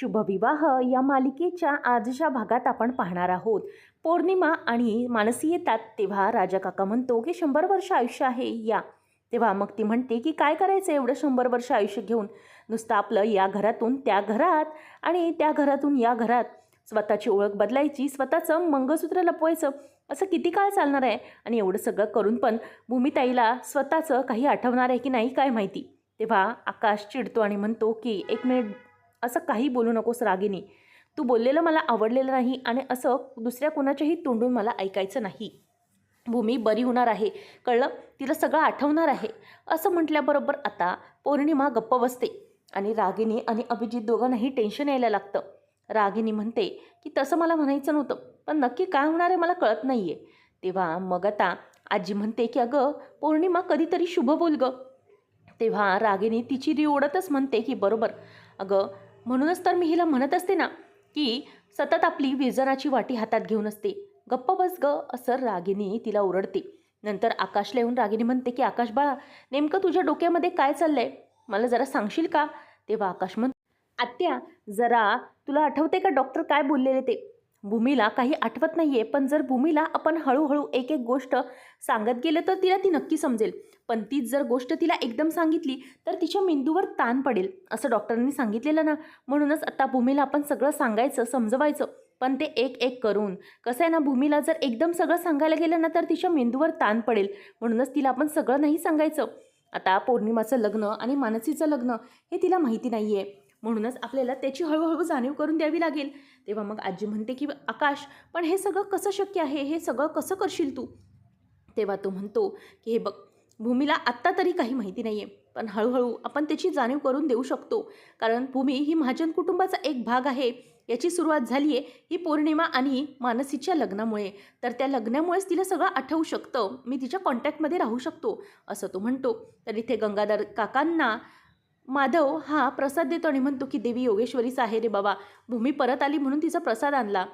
शुभविवाह या मालिकेच्या आजच्या भागात आपण पाहणार आहोत. पौर्णिमा आणि मानसी येतात तेव्हा राजा काका म्हणतो की शंभर वर्ष आयुष्य आहे या. तेव्हा मग ती म्हणते की काय करायचं एवढं शंभर वर्ष आयुष्य घेऊन? नुसतं आपलं या घरातून त्या घरात आणि त्या घरातून या घरात. स्वतःची ओळख बदलायची स्वतःचं मंगळसूत्र लपवायचं असं किती काळ चालणार आहे? आणि एवढं सगळं करून पण भूमिताईला स्वतःचं काही आठवणार आहे की नाही काय माहिती? तेव्हा आकाश चिडतो आणि म्हणतो की एक मिनिट असं काही बोलू नकोस रागिनी. तू बोललेलं मला आवडलेलं नाही आणि असं दुसऱ्या कोणाच्याही तोंडून मला ऐकायचं नाही. भूमी बरी होणार आहे. कळलं? तिला सगळं आठवणार आहे. असं म्हटल्याबरोबर आता पौर्णिमा गप्प बसते आणि रागिनी आणि अभिजित दोघांनाही टेन्शन यायला लागतं. रागिनी म्हणते की तसं मला म्हणायचं नव्हतं पण नक्की काय होणार आहे मला कळत नाही आहे तेव्हा मग आता आजी म्हणते की अगं पौर्णिमा कधीतरी शुभ बोल गं. तेव्हा रागिनी तिची री ओढतच म्हणते की बरोबर. अगं म्हणूनच तर मी हिला म्हणत असते ना की सतत आपली विरजनाची वाटी हातात घेऊन असते. गप्प बस ग असं रागिनी तिला ओरडते. नंतर आकाशला येऊन रागिनी म्हणते की आकाश बाळा नेमकं तुझ्या डोक्यामध्ये काय चाललंय? मला जरा सांगशील का? तेव्हा आकाश म्हण आत्या जरा तुला आठवते का डॉक्टर काय बोललेले ते? भूमीला काही आठवत नाही आहे पण जर भूमीला आपण हळूहळू एक एक गोष्ट सांगत गेलं तर तिला ती नक्की समजेल. पण तीच जर गोष्ट तिला एकदम सांगितली तर तिच्या मेंदूवर ताण पडेल असं डॉक्टरांनी सांगितलेलं ना. म्हणूनच आता भूमीला आपण सगळं सांगायचं समजवायचं पण ते एक एक करून. कसं आहे ना भूमीला जर एकदम सगळं सांगायला गेलं ना तर तिच्या मेंदूवर ताण पडेल. म्हणूनच तिला आपण सगळं नाही सांगायचं. आता पौर्णिमाचं लग्न आणि मानसीचं लग्न हे तिला माहिती नाही आहे म्हणूनच आपल्याला त्याची हळूहळू जाणीव करून द्यावी लागेल. तेव्हा मग आजी म्हणते की आकाश पण हे सगळं कसं शक्य आहे? हे सगळं कसं करशील तू? तेव्हा तो म्हणतो की हे बघ भूमीला आत्ता तरी काही माहिती नाही आहे पण हळूहळू आपण त्याची जाणीव करून देऊ शकतो. कारण भूमी ही महाजन कुटुंबाचा एक भाग आहे. याची सुरुवात झाली आहे ही पौर्णिमा आणि मानसीच्या लग्नामुळे. तर त्या लग्नामुळेच तिला सगळं आठवू शकतं. मी तिच्या कॉन्टॅक्टमध्ये राहू शकतो असं तो म्हणतो. तर इथे गंगाधर काकांना माधव हा प्रसाद देतो आणि म्हणतो की देवी योगेश्वरीच आहे रे बाबा. भूमी परत आली म्हणून तिचा प्रसाद आणला.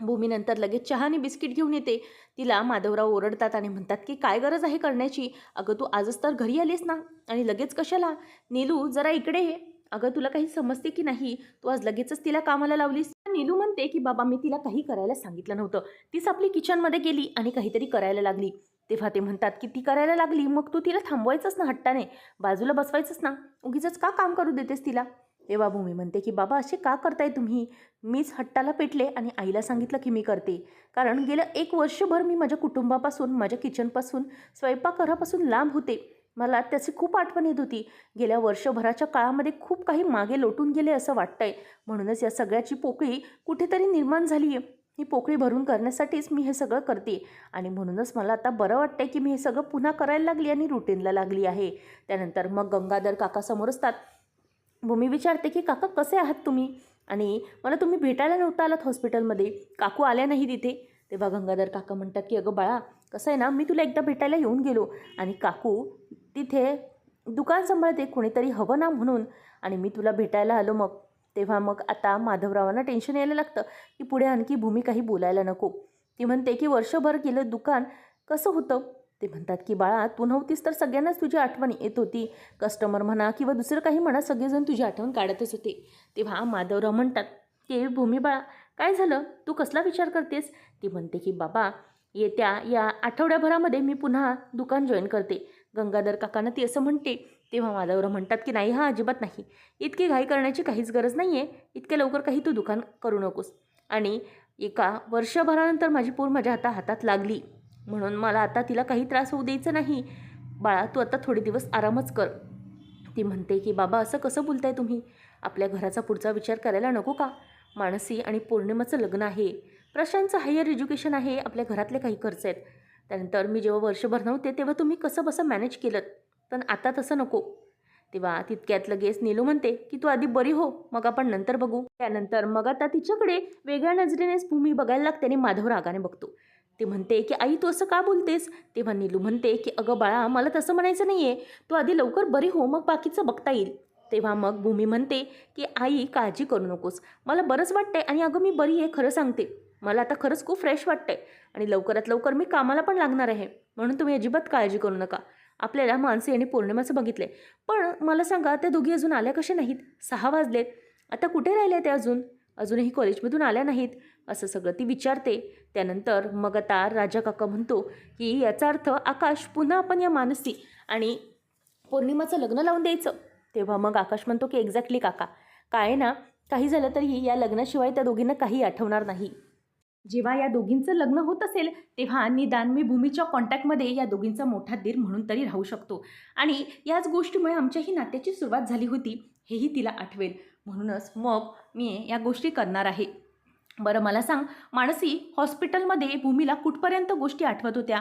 भूमीनंतर लगेच चहा आणि बिस्किट घेऊन येते. तिला माधवराव ओरडतात आणि म्हणतात की काय गरज आहे करण्याची? अगं तू आजच तर घरी आलीस ना? आणि लगेच कशाला? नीलू जरा इकडे ये. अगं तुला काही समजते की नाही? तू आज लगेचच तिला कामाला लावलीस? नीलू म्हणते की बाबा मी तिला काही करायला सांगितलं नव्हतं. तीच आपली किचनमध्ये गेली आणि काहीतरी करायला लागली. तेव्हा ते म्हणतात की ती करायला लागली मग तू तिला थांबवायचंच ना हट्टाने. बाजूला बसवायचंच ना. उगीच का काम करू देतेस तिला? तेव्हा भूमी म्हणते की बाबा असे का करताय तुम्ही? मीच हट्टाला पेटले आणि आईला सांगितलं की मी करते. कारण गेलं एक वर्षभर मी माझ्या कुटुंबापासून माझ्या किचनपासून स्वयंपाकघरापासून लांब होते. मला त्याची खूप आठवण येत होती. गेल्या वर्षभराच्या काळामध्ये खूप काही मागे लोटून गेले असं वाटतंय. म्हणूनच या सगळ्याची पोकळी कुठेतरी निर्माण झाली आहे ही पोकळी भरून करण्यासाठीच मी हे सगळं करते. आणि म्हणूनच मला आता बरं वाटतंय की मी हे सगळं पुन्हा करायला लागली आणि रुटीनला लागली आहे. त्यानंतर मग गंगाधर काका समोर असतात. भूमी विचारते की काका कसे आहात तुम्ही? आणि मला तुम्ही भेटायला नव्हता आलात हॉस्पिटलमध्ये काकू आल्या नाही तिथे तेव्हा गंगाधर काका म्हणतात की अगं बाळा कसं आहे ना मी तुला एकदा भेटायला येऊन गेलो आणि काकू तिथे दुकान सांभाळते कोणीतरी हवं ना म्हणून. आणि मी तुला भेटायला आलो मग. तेव्हा मग आता माधवरावांना टेन्शन यायला लागतं की पुढे आणखी भूमी काही बोलायला नको. ती म्हणते की वर्षभर गेलं दुकान कसं होतं? ते म्हणतात की बाळा तू नव्हतीस तर सगळ्यांनाच तुझी आठवण येत होती. कस्टमर म्हणा किंवा दुसरं काही म्हणा सगळेजण तुझी आठवण काढतच होते. तेव्हा माधवराव म्हणतात की भूमी बाळा काय झालं? तू कसला विचार करतेस? ती म्हणते की बाबा येत्या या आठवड्याभरामध्ये मी पुन्हा दुकान जॉईन करते. गंगाधर काकांना ती असं म्हणते. तेव्हा माधवराव म्हणतात की नाही हा अजिबात नाही. इतकी घाई करण्याची काहीच गरज नाही आहे इतक्या लवकर काही तू दुकान करू नकोस. आणि एका वर्षभरानंतर माझी पोर माझ्या आता हातात लागली. म्हणून मला आता तिला काही त्रास होऊ द्यायचा नाही. बाळा तू आता थोडे दिवस आरामच कर. ती म्हणते की बाबा असं कसं बोलताय तुम्ही? आपल्या घराचा पुढचा विचार करायला नको का? मानसी आणि पौर्णिमाचं लग्न आहे. प्रशांतचं हायर एज्युकेशन आहे. आपल्या घरातले काही खर्च आहेत. त्यानंतर मी जेव्हा वर्षभर नव्हते तेव्हा तुम्ही कसं बसं मॅनेज केलं? पण आता तसं नको. तेव्हा तितक्यात लगेच नीलू म्हणते की तू आधी बरी हो मग आपण नंतर बघू. त्यानंतर मग आता तिच्याकडे वेगळ्या नजरेनेच भूमी बघायला लागते आणि माधव रागाने बघतो. ती म्हणते की आई तू असं का बोलतेस? तेव्हा नीलू म्हणते की अगं बाळा मला तसं म्हणायचं नाही आहे तू आधी लवकर बरी हो मग बाकीचं बघता येईल. तेव्हा मग भूमी म्हणते की आई काळजी करू नकोस. मला बरंच वाटतंय आणि अगं मी बरी आहे खरं सांगते. मला आता खरंच खूप फ्रेश वाटतंय. आणि लवकरात लवकर मी कामाला पण लागणार आहे. म्हणून तुम्ही अजिबात काळजी करू नका. आपल्याला मानसी आणि पौर्णिमाचं बघितले पण मला सांगा त्या दोघी अजून आल्या कशा नाहीत? सहा वाजलेत. आता कुठे राहिले त्या अजून? अजूनही कॉलेजमधून आल्या नाहीत. असं सगळं ती विचारते. त्यानंतर मग आता राजा काका म्हणतो की याचा अर्थ आकाश पुन्हा आपण या मानसी आणि पौर्णिमाचं लग्न लावून द्यायचं. तेव्हा मग आकाश म्हणतो की एक्झॅक्टली काका. काय आहे ना काही झालं तरीही या लग्नाशिवाय त्या दोघींना काही आठवणार नाही. जेव्हा या दोघींचं लग्न होत असेल तेव्हा निदान मी भूमीच्या कॉन्टॅक्टमध्ये या दोघींचा मोठा दीर म्हणून तरी राहू शकतो. आणि याच गोष्टीमुळे आमच्याही नात्याची सुरुवात झाली होती हेही तिला आठवेल. म्हणूनच मग मी या गोष्टी करणार आहे. बरं मला सांग मानसी हॉस्पिटलमध्ये भूमीला कुठपर्यंत गोष्टी आठवत होत्या?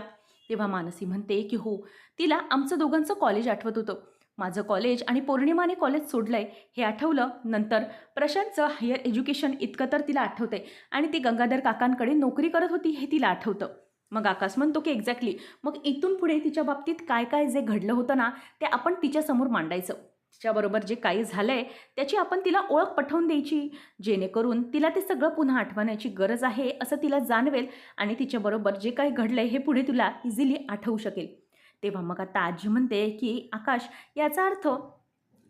तेव्हा मानसी म्हणते की हो तिला आमचं दोघांचं कॉलेज आठवत होतं. माझं कॉलेज आणि पौर्णिमाने कॉलेज सोडलं आहे हे आठवलं नंतर प्रशांतचं हायर एज्युकेशन इतकं तर तिला आठवतंय आणि ती गंगाधर काकांकडे नोकरी करत होती हे तिला आठवतं. मग आकाश म्हणतो की एक्झॅक्टली मग इथून पुढे तिच्या बाबतीत काय काय जे घडलं होतं ना ते आपण तिच्यासमोर मांडायचं. तिच्याबरोबर जे काही झालं आहे त्याची आपण तिला ओळख पटवून द्यायची. जेणेकरून तिला ते सगळं पुन्हा आठवण्याची गरज आहे असं तिला जाणवेल आणि तिच्याबरोबर जे काही घडलं आहे हे पुढे तुला इझिली आठवू शकेल. तेव्हा मग आता आजी म्हणते की आकाश याचा अर्थ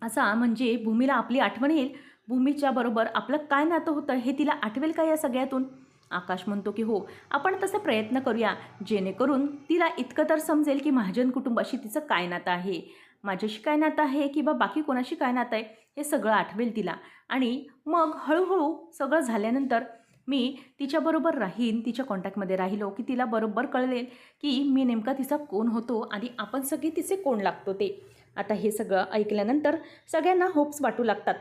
असा म्हणजे भूमीला आपली आठवण येईल. भूमीच्या बरोबर आपलं काय नातं होतं हे तिला आठवेल का या सगळ्यातून? आकाश म्हणतो की हो आपण तसा प्रयत्न करूया. जेणेकरून तिला इतकं तर समजेल की महाजन कुटुंबाशी तिचं काय नातं आहे. माझ्याशी काय नातं आहे किंवा बाकी कोणाशी काय नातं आहे हे सगळं आठवेल तिला. आणि मग हळूहळू सगळं झाल्यानंतर मी तिच्याबरोबर राहीन तिच्या कॉन्टॅक्टमध्ये राहिलो हो, की तिला बरोबर कळेल की मी नेमका तिचा कोण होतो आणि आपण सगळे तिचे कोण लागतो ते. आता हे सगळं ऐकल्यानंतर सगळ्यांना होप्स वाटू लागतात.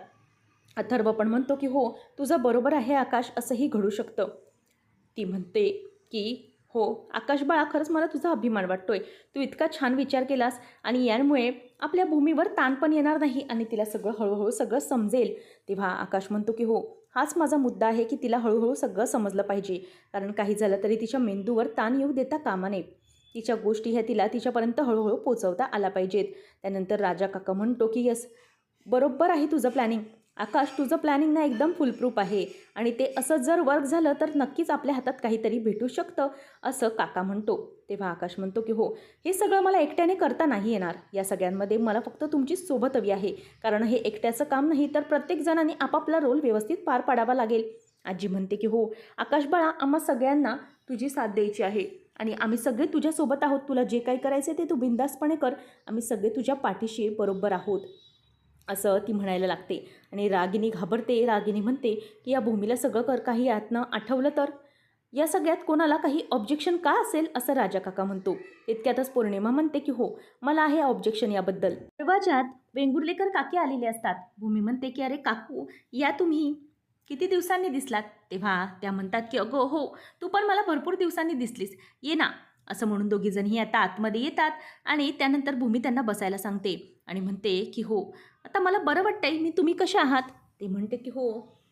अथर्व पण म्हणतो की हो तुझं बरोबर आहे आकाश असंही घडू शकतं. ती म्हणते की हो आकाश बाळा खरंच मला तुझा अभिमान वाटतोय. तू इतका छान विचार केलास आणि यामुळे आपल्या भूमीवर ताण पण येणार नाही आणि तिला सगळं हळूहळू सगळं समजेल. तेव्हा आकाश म्हणतो की हो हाच माझा मुद्दा आहे की तिला हळूहळू सगळं समजलं पाहिजे. कारण काही झालं तरी तिच्या मेंदूवर ताण येऊ देता कामा नये. तिच्या गोष्टी ह्या तिला तिच्यापर्यंत हळूहळू पोचवता आला पाहिजेत. त्यानंतर राजा काका म्हणतो की यस बरोबर आहे तुझं प्लॅनिंग आकाश तुझं प्लॅनिंग ना एकदम फुलप्रूफ आहे. आणि ते असं जर वर्क झालं तर नक्कीच आपल्या हातात काहीतरी भेटू शकतं असं काका म्हणतो. तेव्हा आकाश म्हणतो की हो हे सगळं मला एकट्याने करता नाही येणार. या सगळ्यांमध्ये मला फक्त तुमची सोबत हवी आहे. कारण हे एकट्याचं काम नाही तर प्रत्येक जणांनी आपापला रोल व्यवस्थित पार पाडावा लागेल. आजी म्हणते की हो आकाश बाळा आम्हा सगळ्यांना तुझी साथ द्यायची आहे. आणि आम्ही सगळे तुझ्यासोबत आहोत. तुला जे काही करायचं ते तू बिंदासपणे कर. आम्ही सगळे तुझ्या पाठीशी बरोबर आहोत. असं ती म्हणायला लागते. आणि रागिनी घाबरते रागिनी म्हणते की या भूमीला सगळं कर काही यातनं आठवलं तर? या सगळ्यात कोणाला काही ऑब्जेक्शन का असेल? असं राजा काका म्हणतो. इतक्यातच पौर्णिमा म्हणते की हो मला आहे ऑब्जेक्शन याबद्दल. दरवाजात वेंगुर्लेकर काकी आलेले असतात. भूमी म्हणते की अरे काकू या तुम्ही. किती दिवसांनी दिसलात? तेव्हा त्या म्हणतात की अगं हो तू पण मला भरपूर दिवसांनी दिसलीस. ये ना. असं म्हणून दोघीजणही आता आतमध्ये येतात आणि त्यानंतर भूमी त्यांना बसायला सांगते आणि म्हणते की हो आता मला बरं वाटतंय मी तुम्ही कशा आहात? ते म्हणते की हो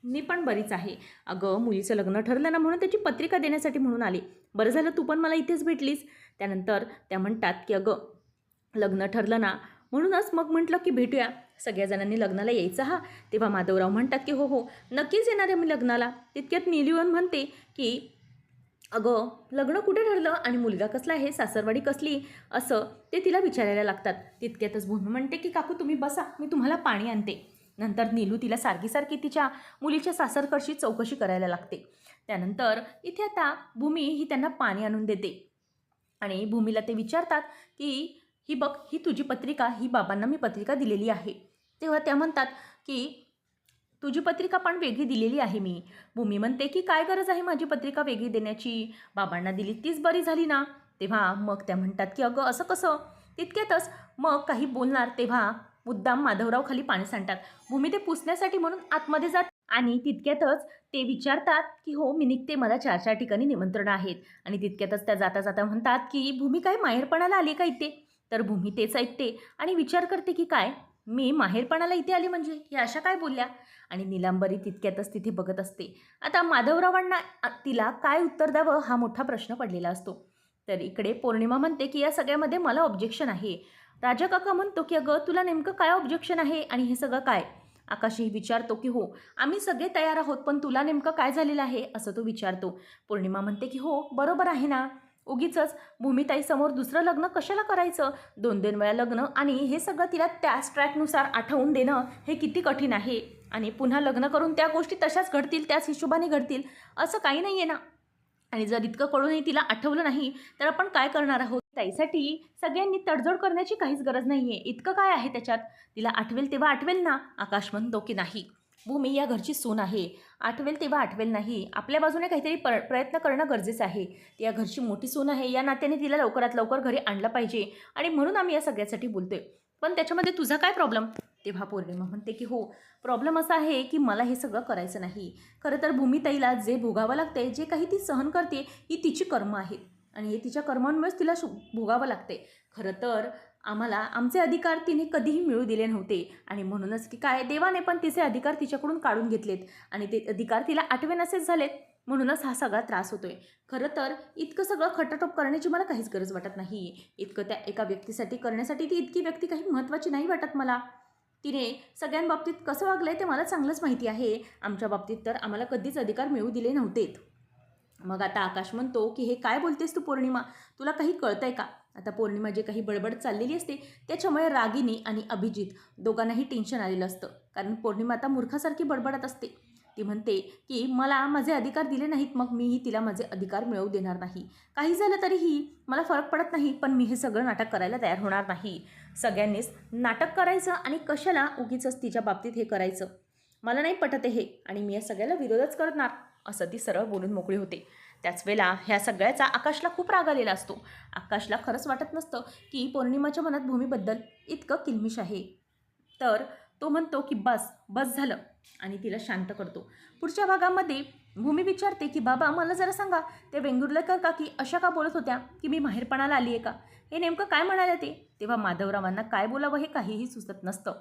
मी पण बरीच आहे. अगं मुलीचं लग्न ठरलं ना म्हणून त्याची पत्रिका देण्यासाठी म्हणून आली. बरं झालं तू पण मला इथेच भेटलीस. त्यानंतर त्या म्हणतात की अगं लग्न ठरलं ना म्हणूनच मग म्हटलं की भेटूया. सगळ्या जणांनी लग्नाला यायचं हा. तेव्हा माधवराव म्हणतात की हो हो नक्कीच येणार आहे मी लग्नाला. तितक्यात नीलिवन म्हणते की अगं लग्न कुठे ठरलं आणि मुलगा कसला आहे सासरवाडी कसली? असं ते तिला विचारायला लागतात. तितक्यातच भूमी म्हणते की काकू तुम्ही बसा मी तुम्हाला पाणी आणते. नंतर नीलू तिला सारखी सारखी तिच्या मुलीच्या सासरकडशी चौकशी करायला लागते. त्यानंतर इथे आता भूमी ही त्यांना पाणी आणून देते. आणि भूमीला ते विचारतात की ही बघ ही तुझी पत्रिका ही बाबांना मी पत्रिका दिलेली आहे. तेव्हा त्या म्हणतात की तुझी पत्रिका पण वेगळी दिलेली आहे मी. भूमी म्हणते की काय गरज आहे माझी पत्रिका वेगळी देण्याची? बाबांना दिली तीच बरी झाली ना? तेव्हा मग त्या म्हणतात की अगं असं कसं? तितक्यातच मग काही बोलणार तेव्हा मुद्दाम माधवराव खाली पाणी सांडतात. भूमी ते पुसण्यासाठी म्हणून आतमध्ये जात आणि तितक्यातच ते विचारतात की हो मी निघते. मला चार चार ठिकाणी निमंत्रण आहेत. आणि तितक्यातच त्या जाता जाता म्हणतात की भूमी काय माहेरपणाला आली का इथे? तर भूमी तेच ऐकते आणि विचार करते की काय? मी माहेरपणाला इथे आली म्हणजे? या अशा काय बोलल्या? आणि निलांबरी तितक्यातच तिथे बघत असते. आता माधवरावांना तिला काय उत्तर द्यावं हा मोठा प्रश्न पडलेला असतो. तर इकडे पौर्णिमा म्हणते की या सगळ्यामध्ये मला ऑब्जेक्शन आहे. राजा काका म्हणतो की अगं तुला नेमकं काय ऑब्जेक्शन आहे आणि हे सगळं काय? आकाशही विचारतो की हो आम्ही सगळे तयार आहोत पण तुला नेमकं काय झालेलं आहे? असं तो विचारतो. पौर्णिमा म्हणते की हो बरोबर आहे ना. उगीच भूमिताईसमोर दुसरं लग्न कशाला करायचं? दोन दोन वेळा लग्न आणि हे सगळं तिला त्याच ट्रॅकनुसार आठवून देणं हे किती कठीण आहे. आणि पुन्हा लग्न करून त्या गोष्टी तशाच घडतील त्याच हिशोबाने घडतील असं काही नाही आहे ना. आणि जर इतकं कळूनही तिला आठवलं नाही तर आपण काय करणार आहोत? ताईसाठी सगळ्यांनी तडजोड करण्याची काहीच गरज नाही आहे इतकं काय आहे त्याच्यात? तिला आठवेल तेव्हा आठवेल ना. आकाश म्हणतो की नाही. भूमी या घरची सून आहे. आठवेल तेव्हा आठवेल नाही. आपल्या बाजूने काहीतरी प्र प्रयत्न करणं गरजेचं आहे. ती या घरची मोठी सून आहे. या नात्याने तिला लवकरात लवकर घरी आणलं पाहिजे. आणि म्हणून आम्ही या सगळ्यासाठी बोलतोय. पण त्याच्यामध्ये तुझा काय प्रॉब्लेम? तेव्हा पौर्णिमा म्हणते की हो प्रॉब्लेम असा आहे की मला हे सगळं करायचं नाही. खरं तर भूमिताईला जे भोगावं लागते जे काही ती सहन करते ही तिची कर्म आहेत. आणि हे तिच्या कर्मांमुळेच तिला शु भोगावं लागते. खरं तर आम्हाला आमचे अधिकार तिने कधीही मिळू दिले नव्हते. आणि म्हणूनच की काय देवाने पण तिचे अधिकार तिच्याकडून काढून घेतलेत आणि ते अधिकार तिला आठवे नसेच झालेत म्हणूनच हा सगळा त्रास होतोय. खरं तर इतकं सगळं खटाटोप करण्याची मला काहीच गरज वाटत नाही. इतकं त्या एका व्यक्तीसाठी करण्यासाठी ती इतकी व्यक्ती काही महत्त्वाची नाही वाटत मला. तिने सगळ्यांबाबतीत कसं वागलं आहे ते मला चांगलंच माहिती आहे. आमच्या बाबतीत तर आम्हाला कधीच अधिकार मिळू दिले नव्हतेत. मग आता आकाश म्हणतो की हे काय बोलतेस तू पौर्णिमा? तुला काही कळतंय का? आता पौर्णिमा जे काही बडबड चाललेली असते त्याच्यामुळे रागिनी आणि अभिजित दोघांनाही टेन्शन आलेलं असतं. कारण पौर्णिमा आता मूर्खासारखी बडबडत असते. ती म्हणते की मला माझे अधिकार दिले नाहीत मग मीही तिला माझे अधिकार मिळवू देणार नाही. काही झालं तरीही मला फरक पडत नाही पण मी हे सगळं नाटक करायला तयार होणार नाही. सगळ्यांनीच नाटक करायचं आणि कशाला उगीच तिच्या बाबतीत हे करायचं? मला नाही पटत हे आणि मी या सगळ्याला विरोधच करणार असं ती सरळ बोलून मोकळी होते. त्याच वेळेला ह्या सगळ्याचा आकाशला खूप राग आलेला असतो. आकाशला खरंच वाटत नसतं की पौर्णिमाच्या मनात भूमीबद्दल इतकं किलमिश आहे. तर तो म्हणतो की बस बस झालं. आणि तिला शांत करतो. पुढच्या भागामध्ये भूमी विचारते की बाबा मला जरा सांगा ते वेंगुर्लेकर काकी अशा का बोलत होत्या की मी माहेरपणाला आली आहे का? हे नेमकं काय म्हणाले ते? तेव्हा माधवरावांना काय बोलावं हे काहीही सुचत नसतं.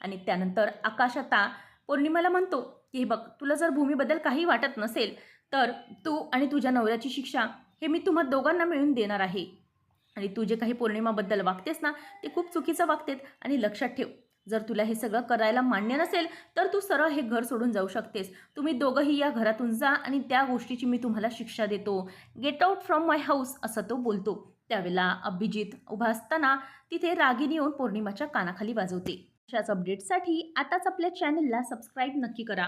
आणि त्यानंतर आकाश आता पौर्णिमाला म्हणतो की हे बघ तुला जर भूमीबद्दल काही वाटत नसेल तर तू आणि तुझ्या नवऱ्याची शिक्षा हे मी तुम्हा दोघांना मिळून देणार आहे. आणि तू जे काही पौर्णिमाबद्दल वागतेस ना ते खूप चुकीचं वागतेत. आणि लक्षात ठेव जर तुला हे सगळं करायला मान्य नसेल तर तू सरळ हे घर सोडून जाऊ शकतेस. तुम्ही दोघंही या घरातून जा आणि त्या गोष्टीची मी तुम्हाला शिक्षा देतो. Get out from my house असं तो बोलतो. त्यावेळेला अभिजित उभा असताना तिथे रागिनी येऊन पौर्णिमाच्या कानाखाली वाजवते. अशाच अपडेटसाठी आताच आपल्या चॅनलला सबस्क्राईब नक्की करा.